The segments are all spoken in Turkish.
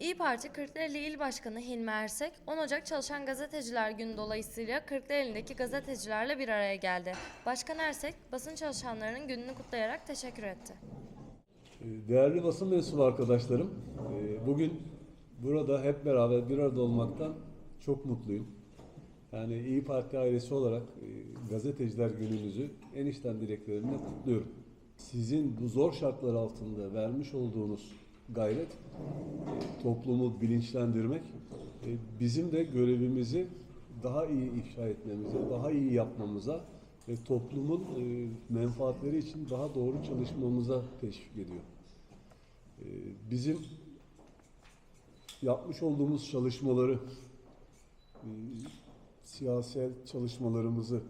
İyi Parti Kırklareli İl Başkanı Hilmi Ersek, 10 Ocak Çalışan Gazeteciler Günü dolayısıyla Kırklareli'ndeki gazetecilerle bir araya geldi. Başkan Ersek, basın çalışanlarının gününü kutlayarak teşekkür etti. Değerli basın mensubu arkadaşlarım, e, bugün burada hep beraber bir arada olmaktan çok mutluyum. Yani İyi Parti ailesi olarak e, gazeteciler gününüzü en içten dileklerimle kutluyorum. Sizin bu zor şartlar altında vermiş olduğunuz gayret toplumu bilinçlendirmek, e, bizim de görevimizi daha iyi ifşa etmemize, daha iyi yapmamıza ve toplumun e, menfaatleri için daha doğru çalışmamıza teşvik ediyor. E, Bizim yapmış olduğumuz çalışmaları, siyasal çalışmalarımızı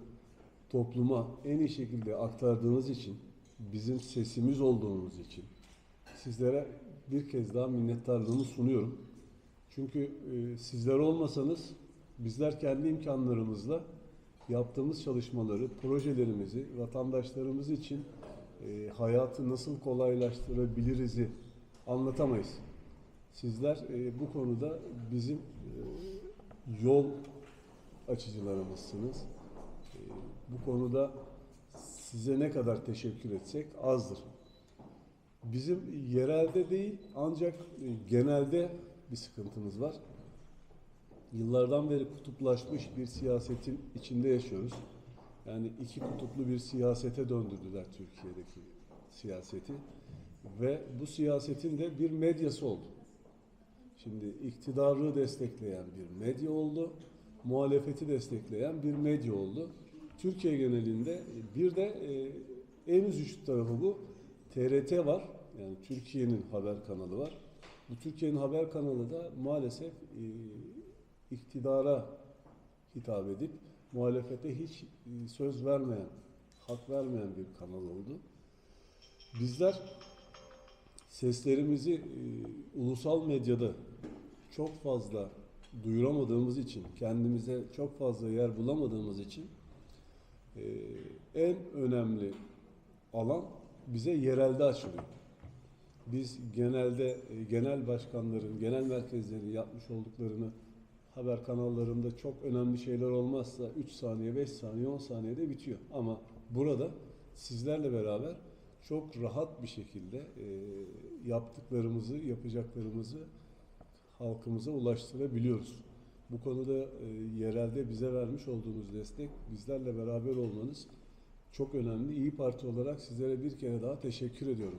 topluma en iyi şekilde aktardığınız için, bizim sesimiz olduğunuz için sizlere bir kez daha minnettarlığımı sunuyorum. Çünkü e, sizler olmasanız bizler kendi imkanlarımızla yaptığımız çalışmaları, projelerimizi vatandaşlarımız için e, hayatı nasıl kolaylaştırabiliriz'i anlatamayız. Sizler e, bu konuda bizim e, yol açıcılarımızsınız. E, bu konuda size ne kadar teşekkür etsek azdır. Bizim yerelde değil ancak e, genelde bir sıkıntımız var. Yıllardan beri kutuplaşmış bir siyasetin içinde yaşıyoruz. Yani iki kutuplu bir siyasete döndürdüler Türkiye'deki siyaseti. Ve bu siyasetin de bir medyası oldu. Şimdi iktidarı destekleyen bir medya oldu, muhalefeti destekleyen bir medya oldu. Türkiye genelinde bir de e, en üzücü tarafı bu. TRT var, yani Türkiye'nin haber kanalı var. Bu Türkiye'nin haber kanalı da maalesef e, iktidara hitap edip muhalefete hiç e, söz vermeyen, hak vermeyen bir kanal oldu. Bizler seslerimizi e, ulusal medyada çok fazla duyuramadığımız için, kendimize çok fazla yer bulamadığımız için e, en önemli alan bize yerelde açılıyor. Biz genelde e, genel başkanların, genel merkezlerin yapmış olduklarını haber kanallarında çok önemli şeyler olmazsa 3 saniye, 5 saniye, 10 saniyede bitiyor. Ama burada sizlerle beraber çok rahat bir şekilde e, yaptıklarımızı, yapacaklarımızı halkımıza ulaştırabiliyoruz. Bu konuda e, yerelde bize vermiş olduğunuz destek, bizlerle beraber olmanız çok önemli. İyi Parti olarak sizlere bir kere daha teşekkür ediyorum.